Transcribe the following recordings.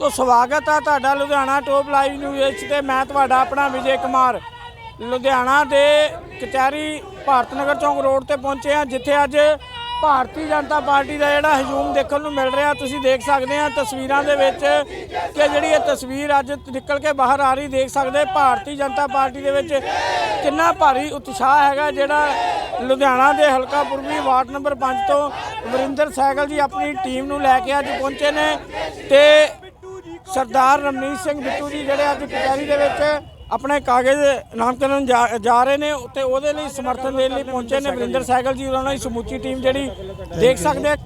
ਤੋਂ ਸਵਾਗਤ ਆ ਤੁਹਾਡਾ ਲੁਧਿਆਣਾ ਟੋਪ ਲਾਈਵ ਨਿਊਜ਼ ਵਿੱਚ ਤੇ ਮੈਂ ਤੁਹਾਡਾ ਆਪਣਾ ਵਿਜੇ ਕੁਮਾਰ। ਲੁਧਿਆਣਾ ਦੇ ਕਚਹਿਰੀ ਭਾਰਤ ਨਗਰ ਚੌਂਕ ਰੋਡ ਤੇ ਪਹੁੰਚੇ ਹਾਂ, ਜਿੱਥੇ ਅੱਜ ਭਾਰਤੀ ਜਨਤਾ ਪਾਰਟੀ ਦਾ ਜਿਹੜਾ ਹਜੂਮ ਦੇਖਣ ਨੂੰ ਮਿਲ ਰਿਹਾ। ਤੁਸੀਂ ਦੇਖ ਸਕਦੇ ਆ ਤਸਵੀਰਾਂ ਦੇ ਵਿੱਚ ਕਿ ਜਿਹੜੀ ਇਹ ਤਸਵੀਰ ਅੱਜ ਨਿਕਲ ਕੇ ਬਾਹਰ ਆ ਰਹੀ, ਦੇਖ ਸਕਦੇ ਭਾਰਤੀ ਜਨਤਾ ਪਾਰਟੀ ਦੇ ਵਿੱਚ ਕਿੰਨਾ ਭਾਰੀ ਉਤਸ਼ਾਹ ਹੈਗਾ, ਜਿਹੜਾ ਲੁਧਿਆਣਾ ਦੇ ਹਲਕਾ ਪੂਰਬੀ ਵਾਰਡ ਨੰਬਰ 5 ਤੋਂ ਵਰਿੰਦਰ ਸੈਗਲ ਜੀ ਆਪਣੀ ਟੀਮ ਨੂੰ ਲੈ ਕੇ ਅੱਜ ਪਹੁੰਚੇ ਨੇ ਤੇ ਸਰਦਾਰ ਰਮਨੀਤ ਸਿੰਘ ਬਿੱਟੂ ਜੀ ਜਿਹੜੇ ਅੱਜ ਕਚਹਿਰੀ ਦੇ ਵਿੱਚ ਆਪਣੇ ਕਾਗਜ਼ ਨਾਮਕਰਨ ਜਾ- ਜਾ ਰਹੇ ਨੇ ਤੇ ਉਹਦੇ ਲਈ ਸਮਰਥਨ ਦੇਣ ਲਈ ਪਹੁੰਚੇ ਨੇ। ਵਰਿੰਦਰ ਸੈਗਲ ਜੀ ਉਹਨਾਂ ਦੀ ਸਮੁੱਚੀ ਟੀਮ ਜਿਹੜੀ ਦੇਖ ਸਕਦੇ ਆ।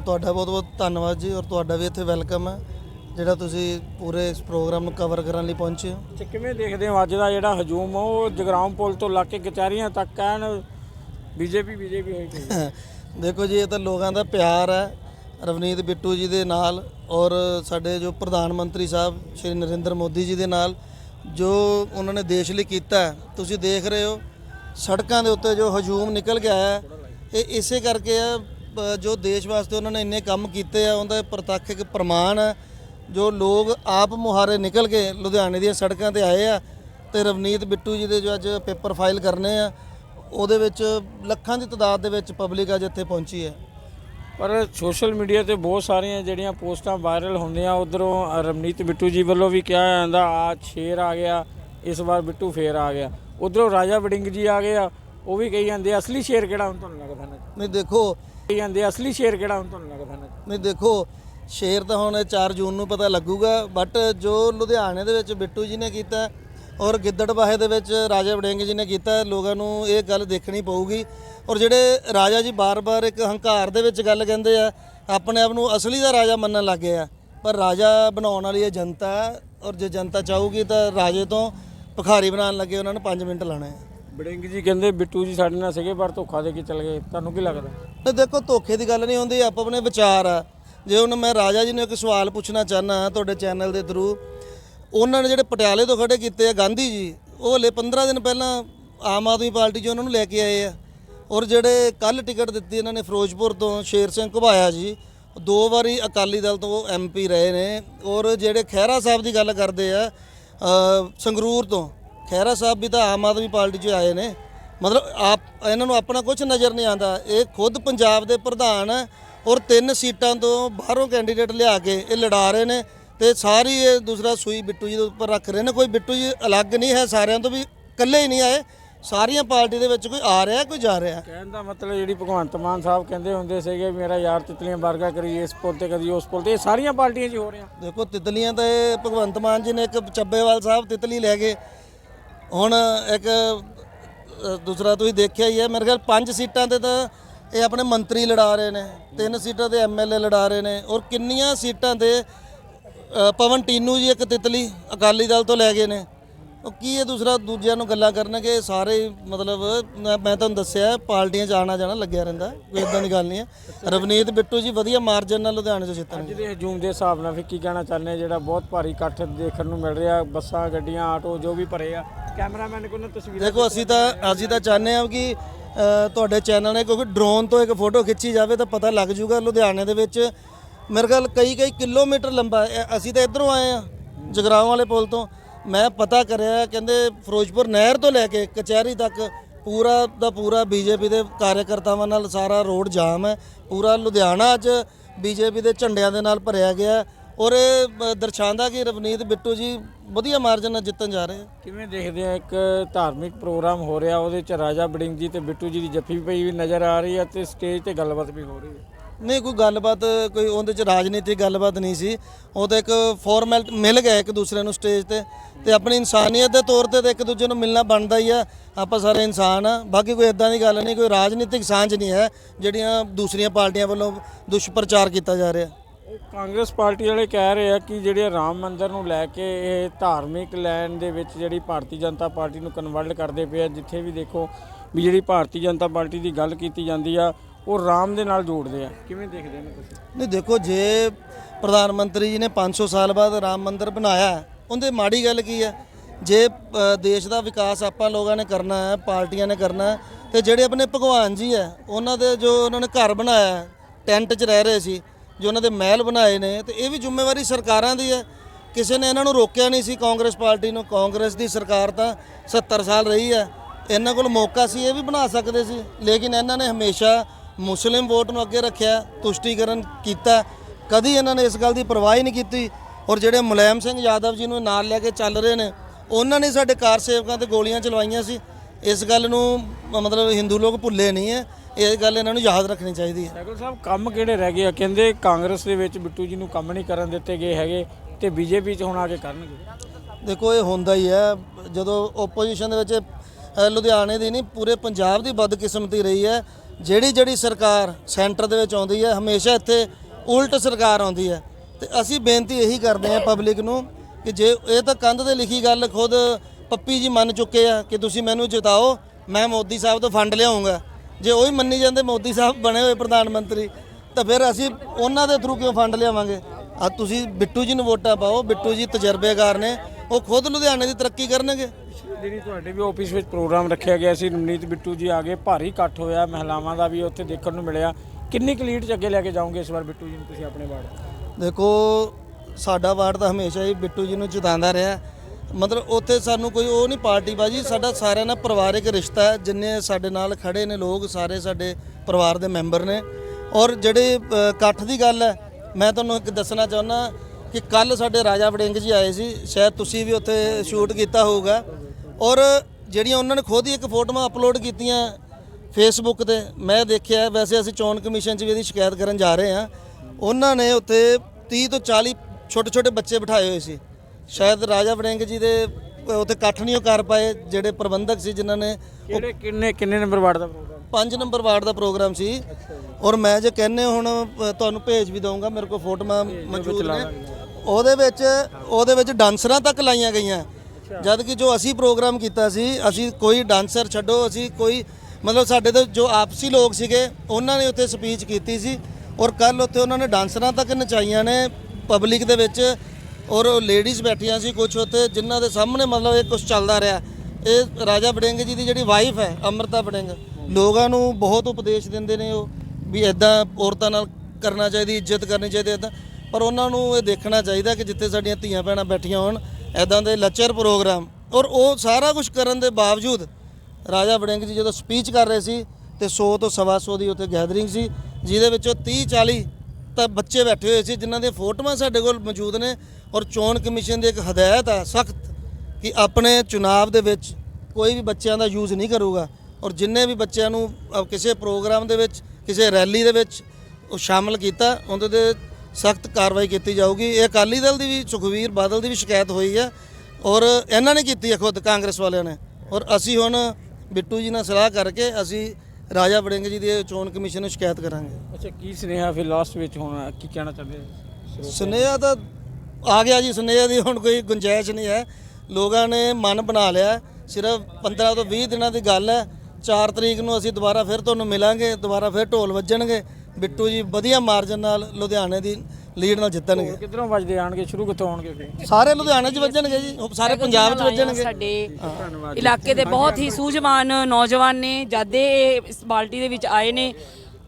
ਤੁਹਾਡਾ ਬਹੁਤ ਬਹੁਤ ਧੰਨਵਾਦ ਜੀ ਔਰ ਤੁਹਾਡਾ ਵੀ ਇੱਥੇ ਵੈਲਕਮ ਹੈ ਜਿਹੜਾ ਤੁਸੀਂ ਪੂਰੇ ਇਸ ਪ੍ਰੋਗਰਾਮ ਨੂੰ ਕਵਰ ਕਰਨ ਲਈ ਪਹੁੰਚੇ ਹੋ। ਤੇ ਕਿਵੇਂ ਦੇਖਦੇ ਹੋ ਅੱਜ ਦਾ ਜਿਹੜਾ ਹਜੂਮ ਉਹ ਜਗਰਾਉਂ ਪੁਲ ਤੋਂ ਲੱਗ ਕੇ ਕਚਹਿਰੀਆਂ ਤੱਕ ਕਹਿਣ ਬੀਜੇਪੀ ਬੀਜੇਪੀ ਹੋਈ ਦੇਖੋ ਜੀ ਇਹ ਤਾਂ ਲੋਕਾਂ ਦਾ ਪਿਆਰ ਹੈ ਰਵਨੀਤ ਬਿੱਟੂ ਜੀ ਦੇ ਨਾਲ ਔਰ ਸਾਡੇ ਜੋ ਪ੍ਰਧਾਨ ਮੰਤਰੀ ਸਾਹਿਬ ਸ਼੍ਰੀ ਨਰਿੰਦਰ ਮੋਦੀ ਜੀ ਦੇ ਨਾਲ ਜੋ ਉਹਨਾਂ ਨੇ ਦੇਸ਼ ਲਈ ਕੀਤਾ ਤੁਸੀਂ ਦੇਖ ਰਹੇ ਹੋ, ਸੜਕਾਂ ਦੇ ਉੱਤੇ ਜੋ ਹਜੂਮ ਨਿਕਲ ਕੇ ਆਇਆ ਇਹ ਇਸੇ ਕਰਕੇ ਆ ਜੋ ਦੇਸ਼ ਵਾਸਤੇ ਉਹਨਾਂ ਨੇ ਇੰਨੇ ਕੰਮ ਕੀਤੇ ਆ, ਉਹਦਾ ਇਹ ਪ੍ਰਤੱਖ ਇੱਕ ਪ੍ਰਮਾਣ ਹੈ, ਜੋ ਲੋਕ ਆਪ ਮੁਹਾਰੇ ਨਿਕਲ ਕੇ ਲੁਧਿਆਣੇ ਦੀਆਂ ਸੜਕਾਂ ਤੇ ਆਏ ਆ ਤੇ ਰਵਨੀਤ ਬਿੱਟੂ ਜੀ ਦੇ ਜੋ ਅੱਜ ਪੇਪਰ ਫਾਈਲ ਕਰਨੇ ਆ, ਉਹਦੇ ਵਿੱਚ ਲੱਖਾਂ ਦੀ ਤਾਦਾਦ ਦੇ ਵਿੱਚ ਪਬਲਿਕ ਅੱਜ ਇੱਥੇ ਪਹੁੰਚੀ ਹੈ। ਪਰ ਸੋਸ਼ਲ ਮੀਡੀਆ ਤੇ ਬਹੁਤ ਸਾਰੀਆਂ ਜਿਹੜੀਆਂ ਪੋਸਟਾਂ ਵਾਇਰਲ ਹੁੰਦੀਆਂ ਉਧਰੋਂ ਰਮਨੀਤ ਬਿੱਟੂ ਜੀ ਵੱਲੋਂ ਵੀ ਕਿਹਾ ਜਾਂਦਾ ਆ ਸ਼ੇਰ ਆ ਗਿਆ ਇਸ ਵਾਰ ਬਿੱਟੂ ਫੇਰ ਆ ਗਿਆ। ਉਧਰੋਂ ਰਾਜਾ ਵੜਿੰਗ ਜੀ ਆ ਗਏ ਆ ਉਹ ਵੀ ਕਹੀ ਜਾਂਦੇ ਅਸਲੀ ਸ਼ੇਰ ਕਿਹੜਾ ਹੁਣ ਤੁਹਾਨੂੰ ਲੱਗਦਾ ਨਾ ਨਹੀਂ ਦੇਖੋ। ਕਹੀ ਜਾਂਦੇ ਅਸਲੀ ਸ਼ੇਰ ਕਿਹੜਾ ਹੁਣ ਤੁਹਾਨੂੰ ਲੱਗਦਾ ਨਾ ਨਹੀਂ ਦੇਖੋ ਸ਼ੇਰ ਤਾਂ ਹੁਣ 4 ਜੂਨ ਨੂੰ ਪਤਾ ਲੱਗੂਗਾ ਬਟ ਜੋ ਲੁਧਿਆਣੇ ਦੇ ਵਿੱਚ ਬਿੱਟੂ ਜੀ ਨੇ ਕੀਤਾ ਔਰ ਗਿੱਦੜਬਾਹੇ ਦੇ ਵਿੱਚ ਰਾਜਾ ਵੜਿੰਗ ਜੀ ਨੇ ਕੀਤਾ ਲੋਕਾਂ ਨੂੰ ਇਹ ਗੱਲ ਦੇਖਣੀ ਪਊਗੀ। ਔਰ ਜਿਹੜੇ ਰਾਜਾ ਜੀ ਬਾਰ-ਬਾਰ ਇੱਕ ਹੰਕਾਰ ਦੇ ਵਿੱਚ ਗੱਲ ਕਹਿੰਦੇ ਆ ਆਪਣੇ ਆਪ ਨੂੰ ਅਸਲੀ ਦਾ ਰਾਜਾ ਮੰਨਣ ਲੱਗੇ ਆ। ਪਰ ਰਾਜਾ ਬਣਾਉਣ ਵਾਲੀ ਇਹ ਜਨਤਾ ਹੈ ਔਰ ਜੇ ਜਨਤਾ ਚਾਹੂਗੀ ਤਾਂ ਰਾਜੇ ਤੋਂ ਭਿਖਾਰੀ ਬਣਾਉਣ ਲੱਗੇ ਉਹਨਾਂ ਨੂੰ 5 ਮਿੰਟ ਲਾਣੇ ਆ। ਵੜਿੰਗ ਜੀ ਕਹਿੰਦੇ ਬਿੱਟੂ ਜੀ ਸਾਡੇ ਨਾਲ ਸੀਗੇ ਪਰ ਧੋਖਾ ਦੇ ਕੇ ਚਲੇ ਗਏ। ਤੁਹਾਨੂੰ ਕੀ ਲੱਗਦਾ? ਨਹੀਂ ਦੇਖੋ ਧੋਖੇ ਦੀ ਗੱਲ ਨਹੀਂ ਹੁੰਦੀ ਆਪ ਆਪਣੇ ਵਿਚਾਰ ਆ। ਜੇ ਹੁਣ ਮੈਂ ਰਾਜਾ ਜੀ ਨੂੰ ਇੱਕ ਸਵਾਲ ਪੁੱਛਣਾ ਚਾਹਨਾ ਤੁਹਾਡੇ ਚੈਨਲ ਦੇ ਥਰੂ ਉਹਨਾਂ ਨੇ ਜਿਹੜੇ ਪਟਿਆਲੇ ਤੋਂ ਖੜੇ ਕੀਤੇ ਆ ਗਾਂਧੀ ਜੀ, ਉਹ ਹਲੇ 15 ਦਿਨ ਪਹਿਲਾਂ ਆਮ ਆਦਮੀ ਪਾਰਟੀ 'ਚ ਉਹਨਾਂ ਨੂੰ ਲੈ ਕੇ ਆਏ ਆ। ਔਰ ਜਿਹੜੇ ਕੱਲ ਟਿਕਟ ਦਿੱਤੀ ਇਹਨਾਂ ਨੇ ਫਿਰੋਜ਼ਪੁਰ ਤੋਂ ਸ਼ੇਰ ਸਿੰਘ ਘੁਬਾਇਆ ਜੀ ਦੋ ਵਾਰੀ ਅਕਾਲੀ ਦਲ ਤੋਂ ਐਮਪੀ ਰਹੇ ਨੇ। ਔਰ ਜਿਹੜੇ ਖਹਿਰਾ ਸਾਹਿਬ ਦੀ ਗੱਲ ਕਰਦੇ ਆ ਸੰਗਰੂਰ ਤੋਂ, ਖਹਿਰਾ ਸਾਹਿਬ ਵੀ ਤਾਂ ਆਮ ਆਦਮੀ ਪਾਰਟੀ 'ਚ ਆਏ ਨੇ। ਮਤਲਬ ਆਪ, ਇਹਨਾਂ ਨੂੰ ਆਪਣਾ ਕੁਝ ਨਜ਼ਰ ਨਹੀਂ ਆਉਂਦਾ। ਇਹ ਖੁਦ ਪੰਜਾਬ ਦੇ ਪ੍ਰਧਾਨ ਔਰ ਤਿੰਨ ਸੀਟਾਂ ਤੋਂ ਬਾਹਰੋਂ ਕੈਂਡੀਡੇਟ ਲਿਆ ਕੇ ਇਹ ਲੜਾ ਰਹੇ ਨੇ। ਤੇ ਸਾਰੀ ਇਹ ਦੂਸਰਾ ਸੂਈ ਬਿੱਟੂ ਜੀ ਦੇ ਉੱਪਰ ਰੱਖ ਰਹੇ ਨੇ। ਕੋਈ ਬਿੱਟੂ ਜੀ ਅਲੱਗ ਨਹੀਂ ਹੈ ਸਾਰਿਆਂ ਤੋਂ ਵੀ ਇਕੱਲੇ ਹੀ ਨਹੀਂ ਆਏ। ਸਾਰੀਆਂ ਪਾਰਟੀ ਦੇ ਵਿੱਚ ਕੋਈ ਆ ਰਿਹਾ ਕੋਈ ਜਾ ਰਿਹਾ ਕਹਿਣ ਦਾ ਮਤਲਬ ਜਿਹੜੀ ਭਗਵੰਤ ਮਾਨ ਸਾਹਿਬ ਕਹਿੰਦੇ ਹੁੰਦੇ ਸੀਗੇ ਮੇਰਾ ਯਾਰ ਤਿਤਲੀਆਂ ਵਰਗਾ ਕਰੀ ਇਸ ਪੁੱਲ ਤੇ ਕਦੀ ਉਸ ਪੁੱਲ ਤੇ। ਇਹ ਸਾਰੀਆਂ ਪਾਰਟੀਆਂ 'ਚ ਹੀ ਹੋ ਰਿਹਾ ਦੇਖੋ ਤਿਤਲੀਆਂ ਤਾਂ ਇਹ ਭਗਵੰਤ ਮਾਨ ਜੀ ਨੇ ਇੱਕ ਚੱਬੇਵਾਲ ਸਾਹਿਬ ਤਿਤਲੀ ਲੈ ਗਏ। ਹੁਣ ਇੱਕ ਦੂਸਰਾ ਤੁਸੀਂ ਦੇਖਿਆ ਹੀ ਹੈ ਮੇਰੇ ਖਿਆਲ ਪੰਜ ਸੀਟਾਂ ਤੇ ਤਾਂ ਇਹ ਆਪਣੇ ਮੰਤਰੀ ਲੜਾ ਰਹੇ ਨੇ। ਤਿੰਨ ਸੀਟਾਂ ਤੇ ਐਮਐਲਏ ਲੜਾ ਰਹੇ ਨੇ। ਔਰ ਕਿੰਨੀਆਂ ਸੀਟਾਂ ਤੇ ਪਵਨ ਟੀਨੂ ਜੀ ਇੱਕ ਤਿਤਲੀ ਅਕਾਲੀ ਦਲ ਤੋਂ ਲੈ ਗਏ ਨੇ। ਉਹ ਕੀ ਇਹ ਦੂਸਰਾ ਦੂਜਿਆਂ ਨੂੰ ਗੱਲਾਂ ਕਰਨਗੇ? ਸਾਰੇ ਮਤਲਬ ਮੈਂ ਮੈਂ ਤੁਹਾਨੂੰ ਦੱਸਿਆ ਪਾਰਟੀਆਂ 'ਚ ਆਣਾ ਜਾਣਾ ਲੱਗਿਆ ਰਹਿੰਦਾ ਕੋਈ ਇਦਾਂ ਦੀ ਗੱਲ ਨਹੀਂ ਹੈ। ਰਵਨੀਤ ਬਿੱਟੂ ਜੀ ਵਧੀਆ ਮਾਰਜਨ ਨਾਲ ਲੁਧਿਆਣੇ 'ਚ ਜਿੱਤਣਗੇ। ਅੱਜ ਦੇ ਹਜੂਮ ਦੇ ਹਿਸਾਬ ਨਾਲ ਫਿਰ ਕੀ ਕਹਿਣਾ ਚਾਹੁੰਦੇ ਜਿਹੜਾ ਬਹੁਤ ਭਾਰੀ ਇਕੱਠ ਦੇਖਣ ਨੂੰ ਮਿਲ ਰਿਹਾ ਬੱਸਾਂ ਗੱਡੀਆਂ ਆਟੋ ਜੋ ਵੀ ਭਰੇ ਆ। ਕੈਮਰਾਮੈਨ ਕੋਲ ਤਸਵੀਰਾਂ ਦੇਖੋ ਅਸੀਂ ਤਾਂ ਅਸੀਂ ਤਾਂ ਚਾਹੁੰਦੇ ਹਾਂ ਕਿ ਤੁਹਾਡੇ ਚੈਨਲ ਨੇ ਕਿਉਂਕਿ ਡਰੋਨ ਤੋਂ ਇੱਕ ਫੋਟੋ ਖਿੱਚੀ ਜਾਵੇ ਤਾਂ ਪਤਾ ਲੱਗ ਜੂਗਾ ਲੁਧਿਆਣੇ ਦੇ ਵਿੱਚ ਮੇਰੇ ਖਿਆਲ ਕਈ ਕਈ ਕਿਲੋਮੀਟਰ ਲੰਬਾ ਹੈ। ਇਹ- ਅਸੀਂ ਤਾਂ ਇਧਰੋਂ ਆਏ ਆ ਜਗਰਾਉਂ ਵਾਲੇ ਪੁਲ ਤੋਂ। ਮੈਂ ਪਤਾ ਕਰਿਆ ਕਹਿੰਦੇ ਫਿਰੋਜ਼ਪੁਰ ਨਹਿਰ ਤੋਂ ਲੈ ਕੇ ਕਚਹਿਰੀ ਤੱਕ ਪੂਰਾ ਦਾ ਪੂਰਾ ਬੀਜੇਪੀ ਦੇ ਕਾਰਜਕਰਤਾਵਾਂ ਨਾਲ ਸਾਰਾ ਰੋਡ ਜਾਮ ਹੈ। ਪੂਰਾ ਲੁਧਿਆਣਾ ਅੱਜ ਬੀਜੇਪੀ ਦੇ ਝੰਡਿਆਂ ਦੇ ਨਾਲ ਭਰਿਆ ਗਿਆ ਹੈ। ਔਰ ਇਹ ਅ, ਦਰਸਾਉਂਦਾ ਕਿ ਰਵਨੀਤ ਬਿੱਟੂ ਜੀ ਵਧੀਆ ਮਾਰਜਨ ਨਾਲ ਜਿੱਤਣ ਜਾ ਰਹੇ ਆ ਕਿਵੇਂ ਦੇਖਦੇ ਆ? ਇੱਕ ਧਾਰਮਿਕ ਪ੍ਰੋਗਰਾਮ ਹੋ ਰਿਹਾ ਉਹਦੇ ਚ ਰਾਜਾ ਬੜਿੰਗ ਜੀ ਤੇ ਬਿੱਟੂ ਜੀ ਦੀ ਜੱਫੀ ਪਈ ਵੀ ਨਜ਼ਰ ਆ ਰਹੀ ਹੈ ਤੇ ਸਟੇਜ ਤੇ ਗੱਲਬਾਤ ਵੀ ਹੋ ਰਹੀ ਹੈ। ਨਹੀਂ, ਕੋਈ ਗੱਲਬਾਤ, ਕੋਈ ਉਹਦੇ ਚ ਰਾਜਨੀਤਿਕ ਗੱਲਬਾਤ ਨਹੀਂ ਸੀ। ਉਹ ਤਾਂ ਇੱਕ ਫਾਰਮੈਲ ਮਿਲ ਗਿਆ ਇੱਕ ਦੂਸਰੇ ਨੂੰ ਸਟੇਜ ਤੇ ਤੇ ਆਪਣੀ ਇਨਸਾਨੀਅਤ ਦੇ ਤੌਰ ਤੇ ਤਾਂ ਇੱਕ ਦੂਜੇ ਨੂੰ ਮਿਲਣਾ ਬਣਦਾ ਹੀ ਆ। ਆਪਾਂ ਸਾਰੇ ਇਨਸਾਨ ਆ। ਬਾਕੀ ਕੋਈ ਇਦਾਂ ਦੀ ਗੱਲ ਨਹੀਂ, ਕੋਈ ਰਾਜਨੀਤਿਕ ਸਾਂਝ ਨਹੀਂ ਹੈ ਜਿਹੜੀਆਂ ਦੂਸਰੀਆਂ ਪਾਰਟੀਆਂ ਵੱਲੋਂ ਦੁਸ਼ਪ੍ਰਚਾਰ ਕੀਤਾ ਜਾ ਰਿਹਾ। ਕਾਂਗਰਸ ਪਾਰਟੀ ਵਾਲੇ ਕਹਿ ਰਹੇ ਆ ਕਿ ਜਿਹੜੇ ਰਾਮ ਮੰਦਰ ਨੂੰ ਲੈ ਕੇ ਇਹ ਧਾਰਮਿਕ ਲੈਣ ਦੇ ਵਿੱਚ ਜਿਹੜੀ ਭਾਰਤੀ ਜਨਤਾ ਪਾਰਟੀ ਨੂੰ ਕਨਵਰਟ ਕਰਦੇ ਪਏ ਆ, ਜਿੱਥੇ ਵੀ ਦੇਖੋ ਵੀ ਜਿਹੜੀ ਭਾਰਤੀ ਜਨਤਾ ਪਾਰਟੀ ਦੀ ਗੱਲ ਕੀਤੀ ਜਾਂਦੀ ਆ ਉਹ ਰਾਮ ਦੇ ਨਾਲ ਜੋੜਦੇ ਆ। ਕਿਵੇਂ ਦੇਖਦੇ ਨੇ ਤੁਸੀਂ? ਨਹੀਂ ਦੇਖੋ ਜੇ ਪ੍ਰਧਾਨ ਮੰਤਰੀ ਜੀ ਨੇ 500 ਸਾਲ ਬਾਅਦ ਰਾਮ ਮੰਦਿਰ ਬਣਾਇਆ ਹੈ, ਉਹਦੇ ਮਾੜੀ ਗੱਲ ਕੀ ਹੈ? ਜੇ ਅ, ਦੇਸ਼ ਦਾ ਵਿਕਾਸ ਆਪਾਂ ਲੋਕਾਂ ਨੇ ਕਰਨਾ ਹੈ ਪਾਰਟੀਆਂ ਨੇ ਕਰਨਾ ਹੈ ਤੇ ਜਿਹੜੇ ਆਪਣੇ ਭਗਵਾਨ ਜੀ ਹੈ ਉਹਨਾਂ ਦੇ ਜੋ ਉਹਨਾਂ ਨੇ ਘਰ ਬਣਾਇਆ ਹੈ, ਟੈਂਟ 'ਚ ਰਹਿ ਰਹੇ ਸੀ ਜੋ ਉਹਨਾਂ ਦੇ ਮਹਿਲ ਬਣਾਏ ਨੇ ਤੇ ਇਹ ਵੀ ਜ਼ਿੰਮੇਵਾਰੀ ਸਰਕਾਰਾਂ ਦੀ ਹੈ। ਕਿਸੇ ਨੇ ਇਹਨਾਂ ਨੂੰ ਰੋਕਿਆ ਨਹੀਂ ਸੀ ਕਾਂਗਰਸ ਪਾਰਟੀ ਨੂੰ ਕਾਂਗਰਸ ਦੀ ਸਰਕਾਰ ਤਾਂ 70 ਸਾਲ ਰਹੀ ਹੈ ਇਹਨਾਂ ਕੋਲ ਮੌਕਾ ਸੀ ਇਹ ਵੀ ਬਣਾ ਸਕਦੇ ਸੀ। ਲੇਕਿਨ ਇਹਨਾਂ ਨੇ ਹਮੇਸ਼ਾ ਮੁਸਲਿਮ ਵੋਟ ਨੂੰ ਅੱਗੇ ਰੱਖਿਆ ਤੁਸ਼ਟੀਕਰਨ ਕੀਤਾ। ਕਦੀ ਇਹਨਾਂ ਨੇ ਇਸ ਗੱਲ ਦੀ ਪਰਵਾਹ ਹੀ ਨਹੀਂ ਕੀਤੀ। ਔਰ ਜਿਹੜੇ ਮੁਲਾਇਮ ਸਿੰਘ ਯਾਦਵ ਜੀ ਨੂੰ ਨਾਲ ਲੈ ਕੇ ਚੱਲ ਰਹੇ ਨੇ ਉਹਨਾਂ ਨੇ ਸਾਡੇ ਕਾਰ ਸੇਵਕਾਂ ਤੇ ਗੋਲੀਆਂ ਚਲਵਾਈਆਂ ਸੀ। ਇਸ ਗੱਲ ਨੂੰ ਮਤਲਬ ਹਿੰਦੂ ਲੋਕ ਭੁੱਲੇ ਨਹੀਂ ਹੈ ਇਹ ਗੱਲ ਇਹਨਾਂ ਨੂੰ ਯਾਦ ਰੱਖਣੀ ਚਾਹੀਦੀ ਹੈ ਸੈਕਲ ਸਾਹਿਬ ਕੰਮ ਕਿਹੜੇ ਰਹਿ ਗਏ ਆ? ਕਹਿੰਦੇ ਕਾਂਗਰਸ ਦੇ ਵਿੱਚ ਬਿੱਟੂ ਜੀ ਨੂੰ ਕੰਮ ਨਹੀਂ ਕਰਨ ਦਿੱਤੇ ਗਏ ਹੈਗੇ ਤੇ ਬੀਜੇਪੀ 'ਚ ਹੁਣ ਆ ਕੇ ਕਰਨਗੇ। ਦੇਖੋ ਇਹ ਹੁੰਦਾ ਹੀ ਹੈ ਜਦੋਂ ਓਪੋਜੀਸ਼ਨ ਦੇ ਵਿੱਚ ਲੁਧਿਆਣੇ ਦੀ ਨਹੀਂ ਪੂਰੇ ਪੰਜਾਬ ਦੀ ਬਦਕਿਸਮਤੀ ਰਹੀ ਹੈ ਜਿਹੜੀ ਜਿਹੜੀ ਸਰਕਾਰ ਸੈਂਟਰ ਦੇ ਵਿੱਚ ਆਉਂਦੀ ਹੈ, ਹਮੇਸ਼ਾ ਇੱਥੇ ਉਲਟ ਸਰਕਾਰ ਆਉਂਦੀ ਹੈ। ਤੇ ਅਸੀਂ ਬੇਨਤੀ ਇਹੀ ਕਰਦੇ ਹਾਂ ਪਬਲਿਕ ਨੂੰ ਕਿ ਜੇ ਇਹ ਤਾਂ ਕੰਧ ਤੇ ਲਿਖੀ ਗੱਲ ਖੁਦ ਪੱਪੀ ਜੀ ਮੰਨ ਚੁੱਕੇ ਆ ਕਿ ਤੁਸੀਂ ਮੈਨੂੰ ਜਿਤਾਓ, ਮੈਂ ਮੋਦੀ ਸਾਹਿਬ ਤੋਂ ਫੰਡ ਲਿਆਉਂਗਾ। ਜੇ ਉਹੀ ਮੰਨੀ ਜਾਂਦੇ ਮੋਦੀ ਸਾਹਿਬ ਬਣੇ ਹੋਏ ਪ੍ਰਧਾਨ ਮੰਤਰੀ, ਤਾਂ ਫਿਰ ਅਸੀਂ ਉਹਨਾਂ ਦੇ ਥਰੂ ਕਿਉਂ ਫੰਡ ਲਿਆਵਾਂਗੇ? ਆ ਤੁਸੀਂ ਬਿੱਟੂ ਜੀ ਨੂੰ ਵੋਟਾਂ ਪਾਓ, ਬਿੱਟੂ ਜੀ ਤਜਰਬੇਕਾਰ ਨੇ। ਉਹ ਖੁਦ ਲੁਧਿਆਣੇ ਦੀ ਤਰੱਕੀ ਕਰਨਗੇ? ਜਿਹੜੀ ਤੁਹਾਡੇ ਵੀ ਆਫਿਸ ਵਿੱਚ ਪ੍ਰੋਗਰਾਮ ਰੱਖਿਆ ਗਿਆ ਸੀ ਰਮਨੀਤ ਬਿੱਟੂ ਜੀ ਆ ਗਏ ਭਾਰੀ ਇਕੱਠ ਹੋਇਆ ਮਹਿਲਾਵਾਂ ਦਾ ਵੀ ਉੱਥੇ ਦੇਖਣ ਨੂੰ ਮਿਲਿਆ। ਕਿੰਨੀ ਕੁ ਲੀਡ 'ਚ ਅੱਗੇ ਲੈ ਕੇ ਜਾਓਗੇ ਇਸ ਵਾਰ ਬਿੱਟੂ ਜੀ ਨੂੰ ਤੁਸੀਂ ਆਪਣੇ ਵਾਰਡ? ਦੇਖੋ ਸਾਡਾ ਵਾਰਡ ਤਾਂ ਹਮੇਸ਼ਾ ਹੀ ਬਿੱਟੂ ਜੀ ਨੂੰ ਜਿਤਾਉਂਦਾ ਰਿਹਾ। ਮਤਲਬ ਉੱਥੇ ਸਾਨੂੰ ਕੋਈ ਉਹ ਨਹੀਂ ਪਾਰਟੀ ਬਾਜੀ ਸਾਡਾ ਸਾਰਿਆਂ ਨਾਲ ਪਰਿਵਾਰਿਕ ਰਿਸ਼ਤਾ ਹੈ। ਜਿੰਨੇ ਸਾਡੇ ਨਾਲ ਖੜੇ ਨੇ ਲੋਕ ਸਾਰੇ ਸਾਡੇ ਪਰਿਵਾਰ ਦੇ ਮੈਂਬਰ ਨੇ। ਔਰ ਜਿਹੜੇ ਇਕੱਠ ਦੀ ਗੱਲ ਹੈ ਮੈਂ ਤੁਹਾਨੂੰ ਇੱਕ ਦੱਸਣਾ ਚਾਹੁੰਦਾ ਕਿ ਕੱਲ ਸਾਡੇ ਰਾਜਾ ਵੜਿੰਗ ਜੀ ਆਏ ਸੀ ਸ਼ਾਇਦ ਤੁਸੀਂ ਵੀ ਉੱਥੇ ਸ਼ੂਟ ਕੀਤਾ ਹੋਊਗਾ। ਔਰ ਜਿਹੜੀਆਂ ਉਹਨਾਂ ਨੇ ਖੁਦ ਹੀ ਇੱਕ ਫੋਟੋਆਂ ਅਪਲੋਡ ਕੀਤੀਆਂ ਫੇਸਬੁੱਕ ਤੇ ਮੈਂ ਦੇਖਿਆ ਵੈਸੇ ਅਸੀਂ ਚੋਣ ਕਮਿਸ਼ਨ 'ਚ ਵੀ ਇਹਦੀ ਸ਼ਿਕਾਇਤ ਕਰਨ ਜਾ ਰਹੇ ਹਾਂ। ਉਹਨਾਂ ਨੇ ਉੱਥੇ 30 ਤੋਂ 40 ਛੋਟੇ ਛੋਟੇ ਬੱਚੇ ਬਿਠਾਏ ਹੋਏ ਸੀ। ਸ਼ਾਇਦ ਰਾਜਾ ਵੜਿੰਗ ਜੀ ਦੇ ਉੱਥੇ ਇਕੱਠ ਨਹੀਂ ਕਰ ਪਾਏ ਜਿਹੜੇ ਪ੍ਰਬੰਧਕ ਸੀ ਜਿਨ੍ਹਾਂ ਨੇ ਕਿਹੜੇ ਕਿੰਨੇ ਕਿੰਨੇ ਨੰਬਰ ਵਾਰਡ ਦਾ ਪ੍ਰੋਗਰਾਮ 5 ਨੰਬਰ ਵਾਰਡ ਦਾ ਪ੍ਰੋਗਰਾਮ ਸੀ। ਔਰ ਮੈਂ ਜੇ ਕਹਿੰਨੇ ਹੁਣ ਤੁਹਾਨੂੰ ਭੇਜ ਵੀ ਦਊਂਗਾ ਮੇਰੇ ਕੋਲ ਫੋਟੋਆਂ ਮੌਜੂਦ ਨੇ। ਉਹਦੇ ਵਿੱਚ ਉਹਦੇ ਵਿੱਚ ਡਾਂਸਰਾਂ ਤੱਕ ਲਾਈਆਂ ਗਈਆਂ। ਜਦ ਕਿ ਜੋ ਅਸੀਂ ਪ੍ਰੋਗਰਾਮ ਕੀਤਾ ਸੀ ਅਸੀਂ ਕੋਈ ਡਾਂਸਰ ਛੱਡੋ ਅਸੀਂ ਕੋਈ ਮਤਲਬ ਸਾਡੇ ਤੋਂ ਜੋ ਆਪਸੀ ਲੋਕ ਸੀਗੇ ਉਹਨਾਂ ਨੇ ਉੱਥੇ ਸਪੀਚ ਕੀਤੀ ਸੀ। ਔਰ ਕੱਲ ਉੱਥੇ ਉਹਨਾਂ ਨੇ ਡਾਂਸਰਾਂ ਤੱਕ ਨਚਾਈਆਂ ਨੇ ਪਬਲਿਕ ਦੇ ਵਿੱਚ। ਔਰ ਲੇਡੀਜ਼ ਬੈਠੀਆਂ ਸੀ ਕੁਝ ਉੱਥੇ ਜਿਨ੍ਹਾਂ ਦੇ ਸਾਹਮਣੇ ਮਤਲਬ ਇਹ ਕੁਝ ਚੱਲਦਾ ਰਿਹਾ। ਇਹ ਰਾਜਾ ਵੜਿੰਗ ਜੀ ਦੀ ਜਿਹੜੀ ਵਾਈਫ ਹੈ ਅਮਰਤਾ ਵੜਿੰਗ ਲੋਕਾਂ ਨੂੰ ਬਹੁਤ ਉਪਦੇਸ਼ ਦਿੰਦੇ ਨੇ ਉਹ ਵੀ ਇਦਾਂ ਔਰਤਾਂ ਨਾਲ ਕਰਨਾ ਚਾਹੀਦੀ ਇੱਜ਼ਤ ਕਰਨੀ ਚਾਹੀਦੀ ਇਦਾਂ ਪਰ ਉਹਨਾਂ ਨੂੰ ਇਹ ਦੇਖਣਾ ਚਾਹੀਦਾ ਕਿ ਜਿੱਥੇ ਸਾਡੀਆਂ ਧੀਆਂ ਭੈਣਾਂ ਬੈਠੀਆਂ ਹੋਣ ਇਦਾਂ ਦੇ ਲੱਚਰ ਪ੍ਰੋਗਰਾਮ। ਔਰ ਉਹ ਸਾਰਾ ਕੁਝ ਕਰਨ ਦੇ ਬਾਵਜੂਦ ਰਾਜਾ ਵੜਿੰਗ ਜੀ ਜਦੋਂ ਸਪੀਚ ਕਰ ਰਹੇ ਸੀ ਤੇ 100 ਤੋਂ ਸਵਾ ਸੌ ਦੀ ਉੱਥੇ ਗੈਦਰਿੰਗ ਸੀ, ਜਿਹਦੇ ਵਿੱਚੋਂ 30 40 ਤਾਂ ਬੱਚੇ ਬੈਠੇ ਹੋਏ ਸੀ, ਜਿਨ੍ਹਾਂ ਦੀਆਂ ਫੋਟੋਆਂ ਸਾਡੇ ਕੋਲ ਮੌਜੂਦ ਨੇ। ਔਰ ਚੋਣ ਕਮਿਸ਼ਨ ਦੀ ਇੱਕ ਹਦਾਇਤ ਆ ਸਖਤ ਕਿ ਆਪਣੇ ਚੁਣਾਵ ਦੇ ਵਿੱਚ ਕੋਈ ਵੀ ਬੱਚਿਆਂ ਦਾ ਯੂਜ਼ ਨਹੀਂ ਕਰੂਗਾ। ਔਰ ਜਿੰਨੇ ਵੀ ਬੱਚਿਆਂ ਨੂੰ ਕਿਸੇ ਪ੍ਰੋਗਰਾਮ ਦੇ ਵਿੱਚ, ਕਿਸੇ ਰੈਲੀ ਦੇ ਵਿੱਚ ਉਹ ਸ਼ਾਮਲ ਕੀਤਾ, ਉਹਦੇ ਤੇ ਸਖਤ ਕਾਰਵਾਈ ਕੀਤੀ ਜਾਊਗੀ। ਇਹ ਅਕਾਲੀ ਦਲ ਦੀ ਵੀ ਸੁਖਵੀਰ ਬਾਦਲ ਦੀ ਵੀ ਸ਼ਿਕਾਇਤ ਹੋਈ ਹੈ ਔਰ ਇਹਨਾਂ ਨੇ ਕੀਤੀ ਹੈ ਖੁਦ ਕਾਂਗਰਸ ਵਾਲਿਆਂ ਨੇ। ਔਰ ਅਸੀਂ ਹੁਣ ਬਿੱਟੂ ਜੀ ਨਾਲ ਸਲਾਹ ਕਰਕੇ ਅਸੀਂ ਰਾਜਾ ਵੜਿੰਗ ਜੀ ਦੀ ਚੋਣ ਕਮਿਸ਼ਨ ਨੂੰ ਸ਼ਿਕਾਇਤ ਕਰਾਂਗੇ। ਅੱਛਾ ਕੀ ਸੁਨੇਹਾ ਫਿਰ ਲਾਸਟ ਵਿੱਚ ਹੁਣ ਕੀ ਕਹਿਣਾ ਚਾਹੁੰਦੇ ਹੋ? ਸੁਨੇਹਾ ਤਾਂ ਆ ਗਿਆ ਜੀ ਸੁਨੇਹਾ ਦੀ ਹੁਣ ਕੋਈ ਗੁੰਜਾਇਸ਼ ਨਹੀਂ ਹੈ। ਲੋਕਾਂ ਨੇ ਮਨ ਬਣਾ ਲਿਆ ਸਿਰਫ 15 ਤੋਂ 20 ਦਿਨਾਂ ਦੀ ਗੱਲ ਹੈ। 4 ਤਰੀਕ ਨੂੰ ਅਸੀਂ ਦੁਬਾਰਾ ਫਿਰ ਤੁਹਾਨੂੰ ਮਿਲਾਂਗੇ ਦੁਬਾਰਾ ਫਿਰ ਢੋਲ ਵੱਜਣਗੇ। ਬਿੱਟੂ ਜੀ ਵਧੀਆ ਮਾਰਜਨ ਨਾਲ ਲੁਧਿਆਣੇ ਦੀ ਲੀਡ ਨਾਲ ਜਿੱਤਣਗੇ। ਕਿੱਧਰੋਂ ਵੱਜਦੇ ਆਣਗੇ ਸ਼ੁਰੂ ਕਿੱਥੋਂ ਆਉਣਗੇ ਫਿਰ ਸਾਰੇ ਲੁਧਿਆਣੇ 'ਚ ਵੱਜਣਗੇ ਜੀ ਸਾਰੇ ਪੰਜਾਬ 'ਚ ਵੱਜਣਗੇ। ਸਾਡੇ ਇਲਾਕੇ ਦੇ ਬਹੁਤ ਹੀ ਸੂਝਵਾਨ ਨੌਜਵਾਨ ਨੇ ਜਦ ਇਹ ਇਸ ਪਾਰਟੀ ਦੇ ਵਿੱਚ ਆਏ ਨੇ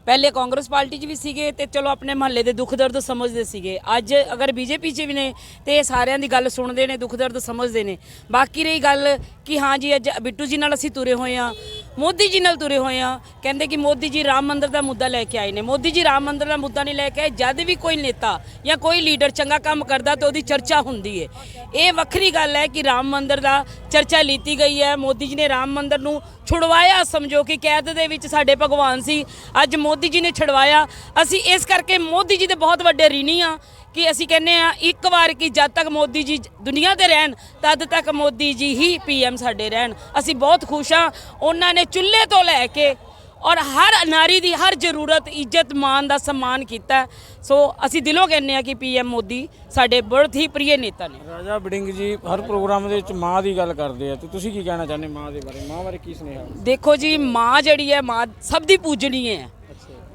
ਪਹਿਲੇ ਕਾਂਗਰਸ ਪਾਰਟੀ 'ਚ ਵੀ ਸੀਗੇ ਤੇ ਚਲੋ ਆਪਣੇ ਮਹੱਲੇ ਦੇ ਦੁੱਖ ਦਰਦ ਸਮਝਦੇ ਸੀਗੇ। ਅੱਜ ਅਗਰ ਬੀਜੇਪੀ 'ਚ ਵੀ ਨੇ ਤੇ ਇਹ ਸਾਰਿਆਂ ਦੀ ਗੱਲ ਸੁਣਦੇ ਨੇ ਦੁੱਖ ਦਰਦ ਸਮਝਦੇ ਨੇ। ਬਾਕੀ ਰਹੀ ਗੱਲ ਕਿ ਹਾਂ ਜੀ ਅੱਜ ਬਿੱਟੂ ਜੀ ਨਾਲ ਅਸੀਂ ਤੁਰੇ ਹੋਏ ਆ ਮੋਦੀ ਜੀ ਨਾਲ ਤੁਰੇ ਹੋਏ ਆ। ਕਹਿੰਦੇ ਕਿ ਮੋਦੀ ਜੀ ਰਾਮ ਮੰਦਿਰ ਦਾ ਮੁੱਦਾ ਲੈ ਕੇ ਆਏ ਨੇ। ਮੋਦੀ ਜੀ ਰਾਮ ਮੰਦਿਰ ਦਾ ਮੁੱਦਾ ਨਹੀਂ ਲੈ ਕੇ ਆਏ। ਜਦ ਵੀ ਕੋਈ ਨੇਤਾ ਜਾਂ ਕੋਈ ਲੀਡਰ ਚੰਗਾ ਕੰਮ ਕਰਦਾ ਤਾਂ ਉਹਦੀ ਚਰਚਾ ਹੁੰਦੀ ਹੈ ਇਹ ਵੱਖਰੀ ਗੱਲ ਹੈ ਕਿ ਰਾਮ ਮੰਦਿਰ ਦਾ ਚਰਚਾ ਲੀਤੀ ਗਈ ਹੈ। ਮੋਦੀ ਜੀ ਨੇ ਰਾਮ ਮੰਦਿਰ ਨੂੰ ਛੁਡਵਾਇਆ, ਸਮਝੋ ਕਿ ਕੈਦ ਦੇ ਵਿੱਚ ਸਾਡੇ ਭਗਵਾਨ ਸੀ। ਅੱਜ ਮੋਦੀ ਜੀ ਨੇ ਛੁਡਵਾਇਆ। ਅਸੀਂ ਇਸ ਕਰਕੇ ਮੋਦੀ ਜੀ ਦੇ ਬਹੁਤ ਵੱਡੇ ਰੀਣੀ ਆ। ਕਿ ਅਸੀਂ ਕਹਿੰਨੇ ਆ ਇੱਕ ਵਾਰ ਕਿ ਜਦ ਤੱਕ ਮੋਦੀ ਜੀ ਦੁਨੀਆ ਤੇ ਰਹਿਣ ਤਦ ਤੱਕ ਮੋਦੀ ਜੀ ਹੀ ਪੀਐਮ ਸਾਡੇ ਰਹਿਣ। ਅਸੀਂ ਬਹੁਤ ਖੁਸ਼ ਆ ਉਹਨਾਂ ਨੇ ਚੁੱਲ੍ਹੇ ਤੋਂ ਲੈ ਕੇ ਔਰ ਹਰ ਨਾਰੀ ਦੀ ਹਰ ਜ਼ਰੂਰਤ ਇੱਜ਼ਤ ਮਾਨ ਦਾ ਸਨਮਾਨ ਕੀਤਾ। ਸੋ ਅਸੀਂ ਦਿਲੋਂ ਕਹਿੰਨੇ ਆ ਕਿ ਪੀਐਮ ਮੋਦੀ ਸਾਡੇ ਬਹੁਤ ਹੀ ਪ੍ਰਿਯ ਨੇਤਾ ਨੇ। ਰਾਜਾ ਬੜਿੰਗ ਜੀ ਹਰ ਪ੍ਰੋਗਰਾਮ ਦੇ ਵਿੱਚ ਮਾਂ ਦੀ ਗੱਲ ਕਰਦੇ ਆ। ਤੇ ਤੁਸੀਂ ਕੀ ਕਹਿਣਾ ਚਾਹੁੰਦੇ ਮਾਂ ਦੇ ਬਾਰੇ? ਮਾਂ ਬਾਰੇ ਕੀ ਸੁਨੇਹਾ? ਦੇਖੋ ਜੀ ਮਾਂ ਜਿਹੜੀ ਹੈ ਮਾਂ ਸਭ ਦੀ ਪੂਜਣੀ ਹੈ।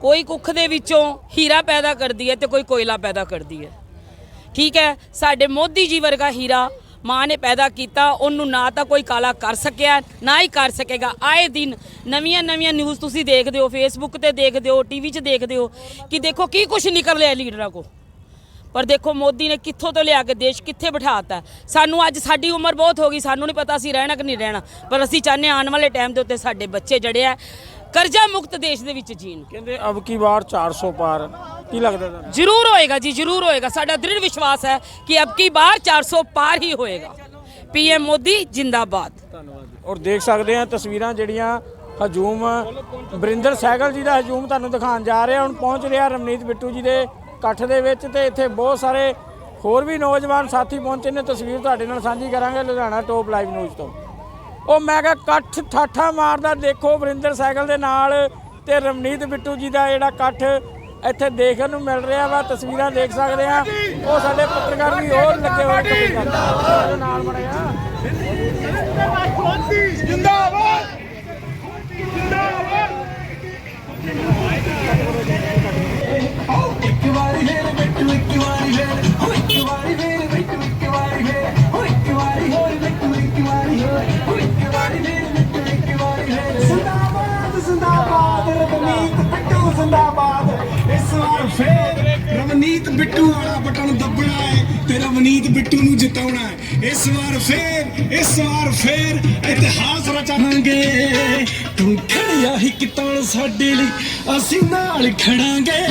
ਕੋਈ ਕੁੱਖ ਦੇ ਵਿੱਚੋਂ ਹੀਰਾ ਪੈਦਾ ਕਰਦੀ ਹੈ ਤੇ ਕੋਈ ਕੋਇਲਾ ਪੈਦਾ ਕਰਦੀ ਹੈ। ਠੀਕ ਹੈ, ਸਾਡੇ ਮੋਦੀ ਜੀ ਵਰਗਾ ਹੀਰਾ ਮਾਂ ਨੇ ਪੈਦਾ ਕੀਤਾ, ਉਹਨੂੰ ਨਾ ਤਾਂ ਕੋਈ ਕਾਲਾ ਕਰ ਸਕਿਆ, ਨਾ ਹੀ ਕਰ ਸਕੇਗਾ। ਆਏ ਦਿਨ ਨਵੀਆਂ ਨਵੀਆਂ ਨਿਊਜ਼ ਤੁਸੀਂ ਦੇਖਦੇ ਹੋ ਫੇਸਬੁੱਕ ਤੇ ਦੇਖਦੇ ਹੋ ਟੀਵੀ 'ਚ ਦੇਖਦੇ ਹੋ ਕਿ ਦੇਖੋ ਕੀ ਕੁਝ ਨਿਕਲ ਰਿਹਾ ਲੀਡਰਾਂ ਕੋ ਪਰ ਦੇਖੋ ਮੋਦੀ ਨੇ ਕਿੱਥੋਂ ਤੋਂ ਲਿਆ ਕੇ ਦੇਸ਼ ਕਿੱਥੇ ਬਿਠਾਤਾ ਸਾਨੂੰ ਅੱਜ ਸਾਡੀ ਉਮਰ ਬਹੁਤ ਹੋ ਗਈ, ਸਾਨੂੰ ਨਹੀਂ ਪਤਾ ਅਸੀਂ ਰਹਿਣਾ ਕਿ ਨਹੀਂ ਰਹਿਣਾ। ਪਰ ਅਸੀਂ ਚਾਹੁੰਦੇ ਹਾਂ ਆਉਣ ਵਾਲੇ ਟਾਈਮ ਦੇ ਉੱਤੇ ਸਾਡੇ ਬੱਚੇ ਜਿਹੜੇ ਆ। ਕਰਜ਼ਾ ਮੁਕਤ ਦੇਸ਼ ਦੇ ਵਿੱਚ ਜੀਣ। ਕਹਿੰਦੇ ਅਬ ਕੀ ਵਾਰ 400 ਪਾਰ। ਕੀ ਲੱਗਦਾ ਤੁਹਾਨੂੰ? ਜ਼ਰੂਰ ਹੋਏਗਾ ਜੀ ਜ਼ਰੂਰ ਹੋਏਗਾ। ਸਾਡਾ ਦ੍ਰਿੜ ਵਿਸ਼ਵਾਸ ਹੈ ਕਿ ਅਬ ਕੀ ਬਾਰ 400 ਪਾਰ ਹੀ ਹੋਏਗਾ। ਪੀਐਮ ਮੋਦੀ ਜਿੰਦਾਬਾਦ। ਧੰਨਵਾਦ ਔਰ ਦੇਖ ਸਕਦੇ ਆ ਤਸਵੀਰਾਂ ਜਿਹੜੀਆਂ ਹਜੂਮ ਬਰਿੰਦਰ ਸਹਿਗਲ ਜੀ ਦਾ ਹਜੂਮ ਤੁਹਾਨੂੰ ਦਿਖਾਉਣ ਜਾ ਰਹੇ। ਹੁਣ ਪਹੁੰਚ ਰਿਹਾ ਰਮਨੀਤ ਬਿੱਟੂ ਜੀ ਦੇ ਇਕੱਠ ਦੇ ਵਿੱਚ ਤੇ ਇੱਥੇ ਬਹੁਤ ਸਾਰੇ ਹੋਰ ਵੀ ਨੌਜਵਾਨ ਸਾਥੀ ਪਹੁੰਚੇ ਨੇ। ਤਸਵੀਰ ਤੁਹਾਡੇ ਨਾਲ ਸਾਂਝੀ ਕਰਾਂਗੇ ਲੁਧਿਆਣਾ ਟੋਪ ਲਾਈਵ ਨਿਊਜ਼ ਤੋਂ। ਉਹ ਮੈਂ ਕਿਹਾ ਇਕੱਠ ਠਾਠਾ ਮਾਰਦਾ ਦੇਖੋ ਬਰਿੰਦਰ ਸਾਈਕਲ ਦੇ ਨਾਲ ਤੇ ਰਮਨੀਤ ਬਿੱਟੂ ਜੀ ਦਾ ਜਿਹੜਾ ਇਕੱਠ ਇੱਥੇ ਦੇਖਣ ਨੂੰ ਮਿਲ ਰਿਹਾ ਵਾ ਤਸਵੀਰਾਂ ਦੇਖ ਸਕਦੇ ਆ ਉਹ ਸਾਡੇ ਪੱਤਰਕਾਰ ਵੀ ਹੋਰ ਲੱਗੇ ਹੋਏ ਕਵੀ ਕਰਦੇ ਨਾਲ। ਬਣਿਆ ਜਿੰਦਾਬਾਦ! ਜਿੰਦਾਬਾਦ! ਇੱਕ ਵਾਰੀ ਫੇਰ ਬਿੱਟੂ ਇੱਕ ਵਾਰੀ ਫੇਰ ਇੱਕ ਵਾਰੀ ਜ਼ਿੰਦਾਬਾਦ। ਇਸ ਵਾਰ ਫੇਰ ਰਵਨੀਤ ਬਿੱਟੂ ਵਾਲਾ ਬਟਨ ਦੱਬਣਾ ਹੈ ਤੇ ਰਵਨੀਤ ਬਿੱਟੂ ਨੂੰ ਜਿਤਾਉਣਾ ਹੈ। ਇਸ ਵਾਰ ਫੇਰ, ਇਸ ਵਾਰ ਫੇਰ ਇਤਿਹਾਸ ਰਚਾਂਗੇ ਤੂੰ ਖੜਿਆ ਹੀ ਕਿਤਾਂ ਸਾਡੇ ਲਈ, ਅਸੀਂ ਨਾਲ ਖੜਾਂਗੇ।